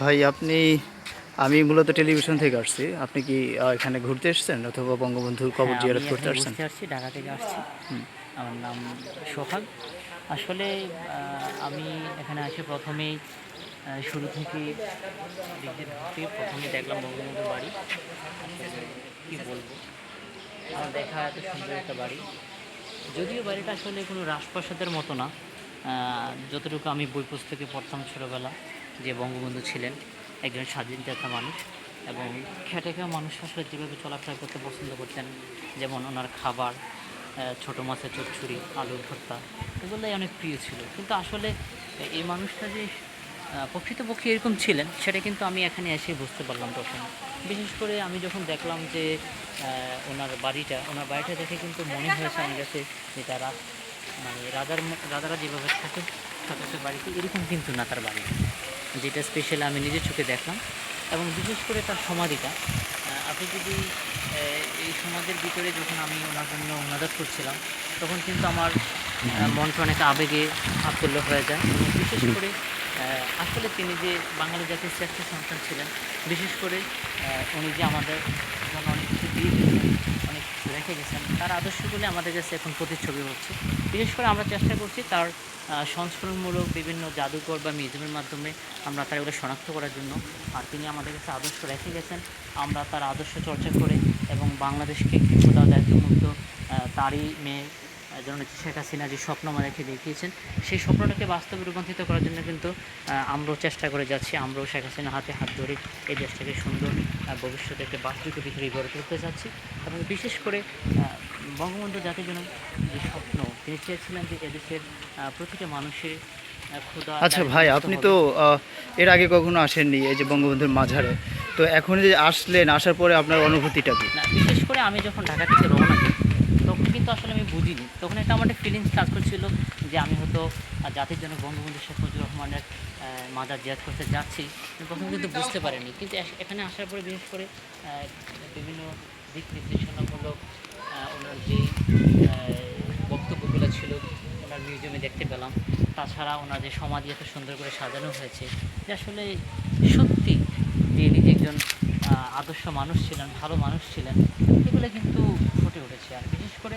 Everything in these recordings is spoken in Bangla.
ভাই আপনি আমি মূলত টেলিভিশন থেকে আসছি। আপনি কি এখানে ঘুরতে এসেছেন অথবা বঙ্গবন্ধুর কবর হ্যাঁ, জিয়ারত করতে আসছেন? আসছি ঢাকা থেকে আসছি। আমার নাম সোহাগ। আসলে আমি এখানে আসি প্রথমেই শুরু থেকে দিকে ঢুকতে প্রথমে দেখলাম বঙ্গবন্ধুর বাড়ি। কি বলব? আমার দেখা এত সুন্দর একটা বাড়ি। যদিও বাড়িটা আসলে কোনো রাজপ্রাসাদের মতো না। যতটুকু আমি বই পুস্তকে পড়তাম ছোটোবেলা। যে বঙ্গবন্ধু ছিলেন, একজন স্বাধীনতা মানুষ এবং খেটে মানুষ আসলে যেভাবে চলাফেরা করতে পছন্দ করতেন, যেমন ওনার খাবার ছোটো মাছের চচ্চড়ি, আলুর ভর্তা, এগুলোই অনেক প্রিয় ছিল। কিন্তু আসলে এই মানুষটা যে প্রকৃতপক্ষে এরকম ছিলেন, সেটা কিন্তু আমি এখানে এসে বুঝতে পারলাম তখন। বিশেষ করে আমি যখন দেখলাম যে ওনার বাড়িটা ওনার বাড়িটা দেখে কিন্তু মনে হয়েছে আমার কাছে যে তারা মানে রাজার রাজারা যেভাবে থাকে ছোটো বাড়িতে এরকম কিন্তু না তার বাড়ি যেটা স্পেশালি আমি নিজের চোখে দেখলাম এবং বিশেষ করে তার সমাধিটা আপনি যদি এই সমাধির ভিতরে যখন আমি ওনার জন্য ওনাদাত করছিলাম তখন কিন্তু আমার মনটা অনেক আবেগে আপ্তুল্য হয়ে যায় এবং বিশেষ করে আসলে তিনি যে বাঙালি জাতির শ্রেষ্ঠ সন্তান ছিলেন বিশেষ করে উনি যে আমাদের জন্য অনেক কিছু দিয়ে রেখে গেছেন। তার আদর্শগুলি আমাদের কাছে এখন প্রতিচ্ছবি হচ্ছে। বিশেষ করে আমরা চেষ্টা করছি তার সংস্করণমূলক বিভিন্ন জাদুঘর বা মিউজিয়ামের মাধ্যমে আমরা তার এগুলো শনাক্ত করার জন্য। আর তিনি আমাদের কাছে আদর্শ রেখে গেছেন। আমরা তার আদর্শ চর্চা করে এবং বাংলাদেশকে ক্ষমতা দায়িত্বমুক্ত আহ, তারই মেয়ে জননেত্রী শেখ হাসিনা যে স্বপ্ন আমাদেরকে দেখিয়েছেন সেই স্বপ্নটাকে বাস্তবে রূপান্তরিত করার জন্য কিন্তু আমরাও চেষ্টা করে যাচ্ছি। আমরাও শেখ হাসিনা হাতে হাত ধরে এই দেশটাকে সুন্দর ভবিষ্যতে একটা বাস্তবিক পৃথিবী গড়ে তুলতে যাচ্ছি। এবং বিশেষ করে বঙ্গবন্ধু জাতির জন্য যে স্বপ্ন তিনি চেয়েছিলেন যে এদেশের প্রতিটা মানুষের আচ্ছা ভাই আপনি তো এর আগে কখনো আসেননি এই যে বঙ্গবন্ধুর মাঝারে। তো এখন যে আসলেন আসার পরে আপনার অনুভূতিটা কি? না বিশেষ করে আমি যখন ঢাকা থেকে রওনা দিই তখন কিন্তু আসলে আমি বুঝিনি। তখন একটা আমার ফিলিংস কাজ করছিল যে আমি হয়তো জাতির জন্য বঙ্গবন্ধু শেখ মুজিবুর রহমানের আহ, মাজার জিয়াদ করতে যাচ্ছি। প্রথমে কিন্তু বুঝতে পারিনি। কিন্তু এখানে আসার পরে বিশেষ করে বিভিন্ন দিক নির্দেশনামূলক ওনার যে বক্তব্যগুলো ছিল ওনার মিউজিয়ামে দেখতে পেলাম। তাছাড়া ওনার যে সমাধি এত সুন্দর করে সাজানো হয়েছে যে আসলে সত্যি যে যে একজন আদর্শ মানুষ ছিলেন ভালো মানুষ ছিলেন এগুলো কিন্তু ফুটে উঠেছে। আর বিশেষ করে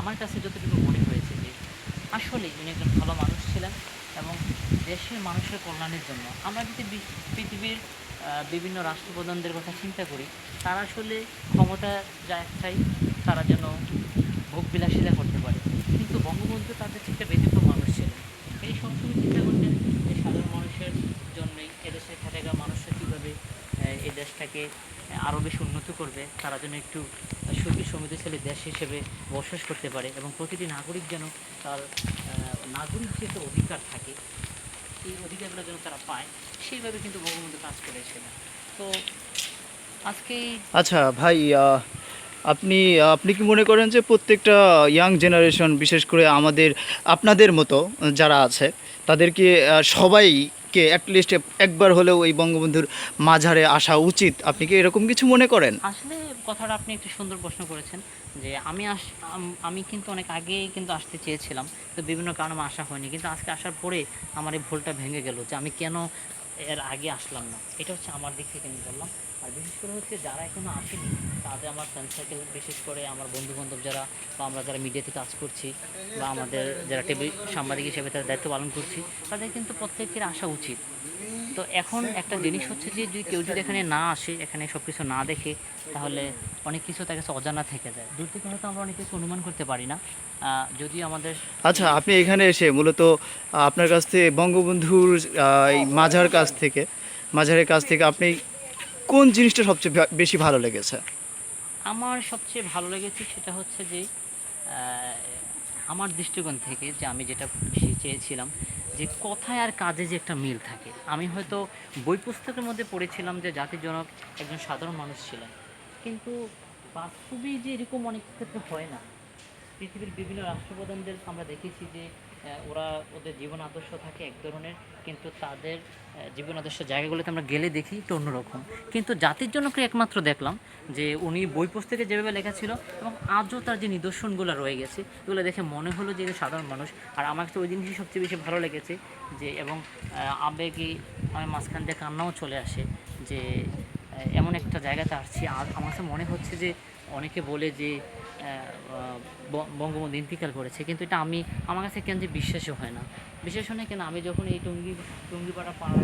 আমার কাছে যতটুকু মনে আসলে উনি একজন ভালো মানুষ ছিলেন এবং দেশের মানুষের কল্যাণের জন্য। আমরা যদি পৃথিবীর বিভিন্ন রাষ্ট্রপ্রধানদের কথা চিন্তা করি, তারা আসলে ক্ষমতা যা একটাই, তারা যেন ভোগ বিলাসীরা করতে পারে। কিন্তু বঙ্গবন্ধু তাদের থেকে ব্যতীত মানুষ ছিলেন। এই সবসময় চিন্তা করতেন যে সাধারণ মানুষের জন্যই এদেশের খেটেগা মানুষরা কীভাবে দেশটাকে আরও বেশি উন্নত করবে, তারা যেন একটু সুখী সমৃদ্ধশালী দেশ হিসেবে বসবাস করতে পারে এবং প্রতিটি নাগরিক যেন তার নাগরিক যে অধিকার থাকে, এই অধিকারগুলো যেন তারা পায়, সেইভাবে কিন্তু বঙ্গবন্ধু কাজ করেছিলেন তো আজকে আচ্ছা ভাই আপনি আপনি কি মনে করেন যে প্রত্যেকটা ইয়াং জেনারেশন বিশেষ করে আমাদের, আপনাদের মতো যারা আছে, তাদেরকে সবাইকে অ্যাটলিস্ট একবার হলেও এই বঙ্গবন্ধুর মাঝারে আসা উচিত? আপনি কি এরকম কিছু মনে করেন? আসলে কথাটা আপনি একটু সুন্দর প্রশ্ন করেছেন, যে আমি আস আমি কিন্তু অনেক আগেই কিন্তু আসতে চেয়েছিলাম, তো বিভিন্ন কারণে আমার আসা হয়নি। কিন্তু আজকে আসার পরে আমার এই ভুলটা ভেঙে গেল, যে আমি কেন এর আগে আসলাম না। এটা হচ্ছে আমার দিক থেকে আমি বললাম। আর বিশেষ করে হচ্ছে যারা এখনও আসেনি, তাদের আমার ফ্রেন্ড সার্কেল বিশেষ করে আমার বন্ধু বান্ধব যারা বা আমরা যারা মিডিয়াতে কাজ করছি বা আমাদের যারা টেবিল সাংবাদিক হিসেবে তাদের দায়িত্ব পালন করছি, তাদের কিন্তু প্রত্যেকের আসা উচিত। তো এখন একটা জিনিস হচ্ছে যে যদি কেউ যদি এখানে না আসে এখানে সব কিছু না দেখে তাহলে অনেক কিছু তার কাছে অজানা থেকে যায়। দূর থেকে হয়তো আমরা অনেক কিছু অনুমান করতে পারি না। যদি আমাদের আচ্ছা আপনি এখানে এসে মূলত আপনার কাছ থেকে বঙ্গবন্ধুর মাঝার কাছ থেকে মাঝারের কাছ থেকে আপনি কোন জিনিসটা সবচেয়ে বেশি ভালো লেগেছে? আমার সবচেয়ে ভালো লেগেছে সেটা হচ্ছে যে আহ, আমার দৃষ্টিকোণ থেকে যে আমি যেটা বেশি চেয়েছিলাম যে কথায় আর কাজে যে একটা মিল থাকে। আমি হয়তো বই পুস্তকের মধ্যে পড়েছিলাম যে জাতির জনক একজন সাধারণ মানুষ ছিলেন। কিন্তু বাস্তবে যে এরকম অনেক ক্ষেত্রে হয় না। পৃথিবীর বিভিন্ন রাষ্ট্রপ্রধানদের আমরা দেখেছি যে ওরা ওদের জীবন আদর্শ থাকে এক ধরনের, কিন্তু তাদের জীবন আদর্শ জায়গাগুলোতে আমরা গেলে দেখি একটু অন্যরকম। কিন্তু জাতির জন্য কি একমাত্র দেখলাম যে উনি বই পুস্তকে যেভাবে লেখা ছিল এবং আজও তার যে নিদর্শনগুলো রয়ে গেছে, এগুলো দেখে মনে হলো যে সাধারণ মানুষ। আর আমার তো ওই জিনিসই সবচেয়ে বেশি ভালো লেগেছে যে এবং আবেগে আমি মাঝখান দিয়ে কান্নাও চলে আসে যে এমন একটা জায়গাতে আসছি। আর আমার মনে হচ্ছে যে অনেকে বলে যে বঙ্গবন্ধু ইন্তিকাল করেছে। কিন্তু এটা আমি, আমার কাছে কেন যে বিশ্বাসও হয় না। বিশেষ হয় না কেন? আমি যখন এই টুঙ্গি, টুঙ্গিপাড়া পাড়া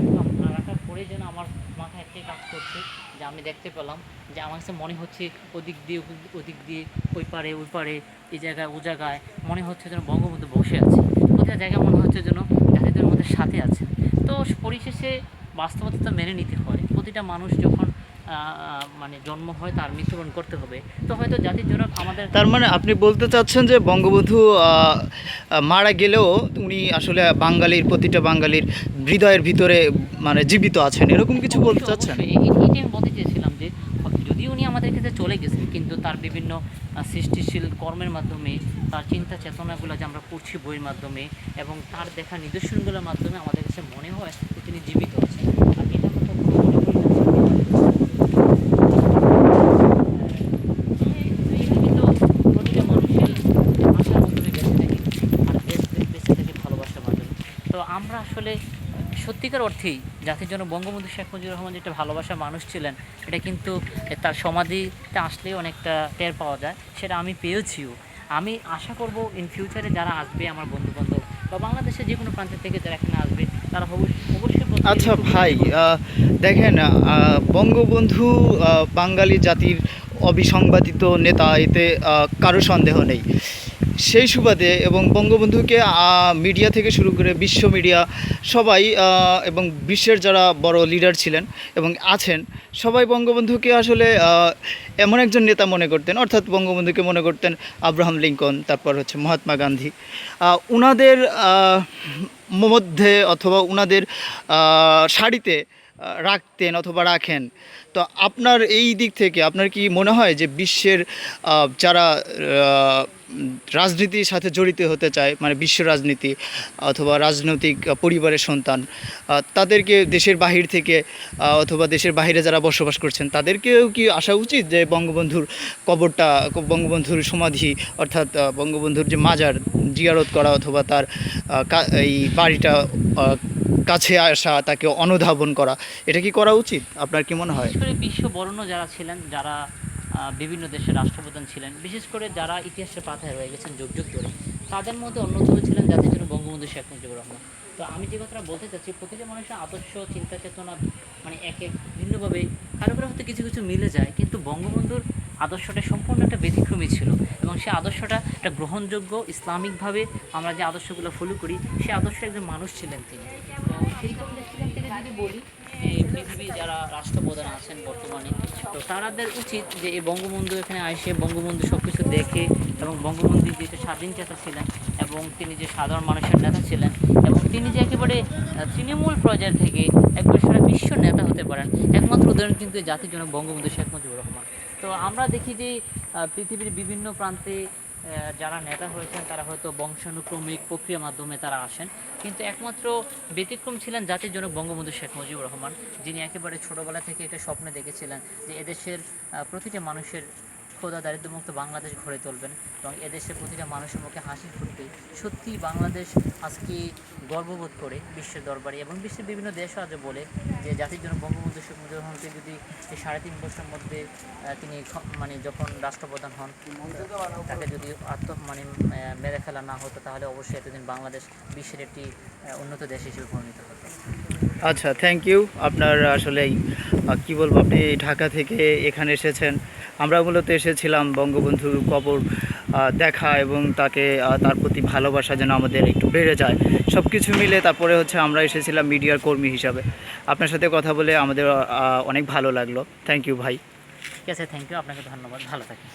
রাখার পরে যেন আমার মাথায় একটাই কাজ করছে, যে আমি দেখতে পেলাম যে আমার কাছে মনে হচ্ছে ওদিক দিয়ে, ওদিক- দিয়ে, ওই পারে ওই পারে এই জায়গায়, ও জায়গায় মনে হচ্ছে যেন বঙ্গবন্ধু বসে আছে। প্রতিটা জায়গায় মনে হচ্ছে যেন জাতিদের মধ্যে সাথে আছে। তো পরিশেষে বাস্তবতা তো মেনে নিতে হয়। প্রতিটা মানুষ যখন মানে জন্ম হয় তার মৃত্যুবরণ করতে হবে। তো হয়তো জাতির জন্য আমাদের তার মানে আপনি বলতে চাচ্ছেন যে বঙ্গবন্ধু মারা গেলেও উনি আসলে বাঙালির প্রতিটা বাঙালির হৃদয়ের ভিতরে মানে জীবিত আছেন। এরকম কিছু বলতে চাচ্ছেন? এইটাই আমি বলতে চেয়েছিলাম যে যদি উনি আমাদের কাছে চলে গেছেন কিন্তু তার বিভিন্ন সৃষ্টিশীল কর্মের মাধ্যমে তার চিন্তা চেতনাগুলো যে আমরা পড়ছি বইয়ের মাধ্যমে এবং তার দেখা নিদর্শনগুলোর মাধ্যমে আমাদের কাছে মনে হয় যে তিনি জীবিত আছেন আর এটা আমরা কখনো মনে করি না যে, আহ, এই তো প্রতিটা মানুষের আশার মাধ্যমে বেঁচে থাকে আর দেশ দেশ বেঁচে থাকে ভালোবাসার মাধ্যমে তো আমরা আসলে সত্যিকার অর্থেই জাতির জন্য বঙ্গবন্ধু শেখ মুজিবুর রহমান যেটা ভালোবাসার মানুষ ছিলেন এটা কিন্তু তার সমাধিতে আসলেই অনেকটা টের পাওয়া যায় সেটা আমি পেয়েছিও। আমি আশা করব ইন ফিউচারে যারা আসবে আমার বন্ধু বান্ধব বা বাংলাদেশের যে কোনো প্রান্ত থেকে যারা এখানে আসবে তারা অবশ্যই অবশ্যই আচ্ছা ভাই দেখেন বঙ্গবন্ধু বাঙালি জাতির অবিসংবাদিত নেতা এতে কারও সন্দেহ নেই। সেই সুবাদে এবং বঙ্গবন্ধুকে মিডিয়া থেকে শুরু করে বিশ্ব মিডিয়া সবাই এবং বিশ্বের যারা বড় লিডার ছিলেন এবং আছেন, সবাই বঙ্গবন্ধুকে আসলে এমন একজন নেতা মনে করতেন। অর্থাৎ বঙ্গবন্ধুকে মনে করতেন আব্রাহাম লিঙ্কন, তারপর হচ্ছে মহাত্মা গান্ধী। উনাদের মধ্যে অথবা উনাদের শাড়িতে রাখতেন অথবা রাখেন। তো আপনার এই দিক থেকে আপনার কি মনে হয় যে বিশ্বের যারা রাজনীতির সাথে জড়িত হতে চায় মানে বিশ্ব রাজনীতি অথবা রাজনৈতিক পরিবারের সন্তান তাদেরকে দেশের বাহির থেকে অথবা দেশের বাহিরে যারা বসবাস করছেন, তাদেরকেও কি আসা উচিত যে বঙ্গবন্ধুর কবরটা, বঙ্গবন্ধুর সমাধি অর্থাৎ বঙ্গবন্ধুর যে মাজার জিয়ারত করা অথবা তার এই বাড়িটা কাছে আসা, তাকে অনুধাবন করা, এটা কি করা উচিত? আপনার কি মনে হয়? বিশ্ব বরণ্য যারা ছিলেন, যারা বিভিন্ন দেশের রাষ্ট্রপ্রধান ছিলেন, বিশেষ করে যারা ইতিহাসের পাতায় রয়ে গেছেন যুগ যুগ ধরে, তাদের মধ্যে অন্যতম ছিলেন যাদের জন্য বঙ্গবন্ধু শেখ মুজিবুর রহমান। তো আমি যে কথাটা বলতে চাচ্ছি, প্রতিটা মানুষের আদর্শ, চিন্তা চেতনা মানে এক এক ভিন্নভাবে কারও কারও হয়তো কিছু কিছু মিলে যায়, কিন্তু বঙ্গবন্ধুর আদর্শটা সম্পূর্ণ একটা ব্যতিক্রমী ছিল এবং সেই আদর্শটা একটা গ্রহণযোগ্য, ইসলামিকভাবে আমরা যে আদর্শগুলো ফলো করি সেই আদর্শ একজন মানুষ ছিলেন তিনি। বলি পৃথিবী যারা রাষ্ট্রপ্রধান আছেন বর্তমানে, তো তারাদের উচিত যে এই বঙ্গবন্ধু এখানে আসে, বঙ্গবন্ধু সব কিছু দেখে এবং বঙ্গবন্ধু যেটা স্বাধীন চেতা ছিলেন এবং তিনি যে সাধারণ মানুষের নেতা ছিলেন এবং তিনি যে একেবারে তৃণমূল পর্যায় থেকে একবার সারা বিশ্ব নেতা হতে পারেন, একমাত্র উদাহরণ কিন্তু জাতির জন্য বঙ্গবন্ধু শেখ মুজিবুর রহমান। তো আমরা দেখি যে পৃথিবীর বিভিন্ন প্রান্তে যারা নেতা হয়েছেন, তারা হয়তো বংশানুক্রমিক প্রক্রিয়ার মাধ্যমে তারা আসেন। কিন্তু একমাত্র ব্যতিক্রম ছিলেন জাতির জনক বঙ্গবন্ধু শেখ মুজিবুর রহমান, যিনি একেবারে ছোটবেলা থেকে একটা স্বপ্নে দেখেছিলেন যে এদেশের প্রতিটি মানুষের খোদা দারিদ্র্যমুক্ত বাংলাদেশ গড়ে তুলবেন এবং এদেশের প্রতিটা মানুষের মুখে হাসি ফুটবে। সত্যি বাংলাদেশ আজকে গর্ববোধ করে বিশ্বের দরবারে এবং বিশ্বের বিভিন্ন দেশও আজ বলে যে জাতির জন্য বঙ্গবন্ধু শেখ মুজিবুর যদি সাড়ে তিন বছরের মধ্যে তিনি মানে যখন রাষ্ট্রপ্রধান হন, তাকে যদি আত্ম মানে মেরে ফেলা না হতো, তাহলে অবশ্যই এতদিন বাংলাদেশ বিশ্বের একটি উন্নত দেশ হিসেবে পরিণত হতো। আচ্ছা থ্যাংক ইউ আপনার আসলেই কি বলব, আপনি ঢাকা থেকে এখানে এসেছেন। আমরা মূলত এসেছিলাম বঙ্গবন্ধুর কবর দেখা এবং তাকে তার প্রতি ভালোবাসা যেন আমাদের একটু বেড়ে যায়। সব কিছু মিলে তারপরে হচ্ছে আমরা এসেছিলাম মিডিয়ার কর্মী হিসাবে। আপনার সাথে কথা বলে আমাদের অনেক ভালো লাগল। থ্যাংক ইউ ভাই। ঠিক আছে থ্যাংক ইউ আপনাকে ধন্যবাদ। ভালো থাকেন